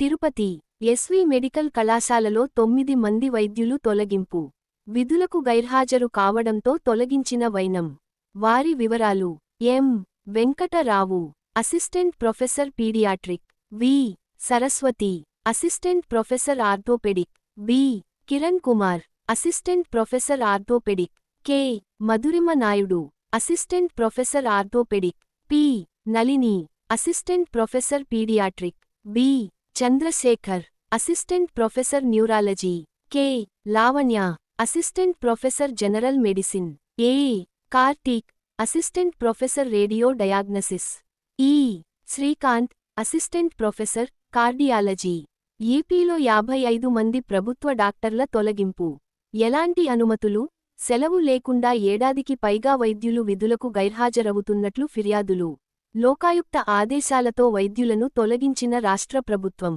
Tirupati SV medical కళాశాలలో తొమ్మిది మంది వైద్యులు తొలగింపు. విధులకు గైర్హాజరు కావడంతో తొలగించిన వైనం. వారి వివరాలు M. Venkatarao assistant professor paediatric. V. Saraswathi assistant professor orthopaedic. B. Kiran Kumar assistant professor orthopaedic. K. Madhurima Naidu assistant professor orthopaedic. P. Nalini assistant professor paediatric. B. Chandrasekhar assistant professor neurology K. Lavanya assistant professor general medicine A. Karthik assistant professor radio diagnosis E. Srikanth assistant professor cardiology. ఏపీలో యాభై ఐదు మంది ప్రభుత్వ డాక్టర్ల తొలగింపు. ఎలాంటి అనుమతులు? సెలవు లేకుండా ఏడాదికి పైగా వైద్యులు విధులకు గైర్హాజరవుతున్నట్లు ఫిర్యాదులు. లోకాయుక్త ఆదేశాలతో వైద్యులను తొలగించిన రాష్ట్ర ప్రభుత్వం.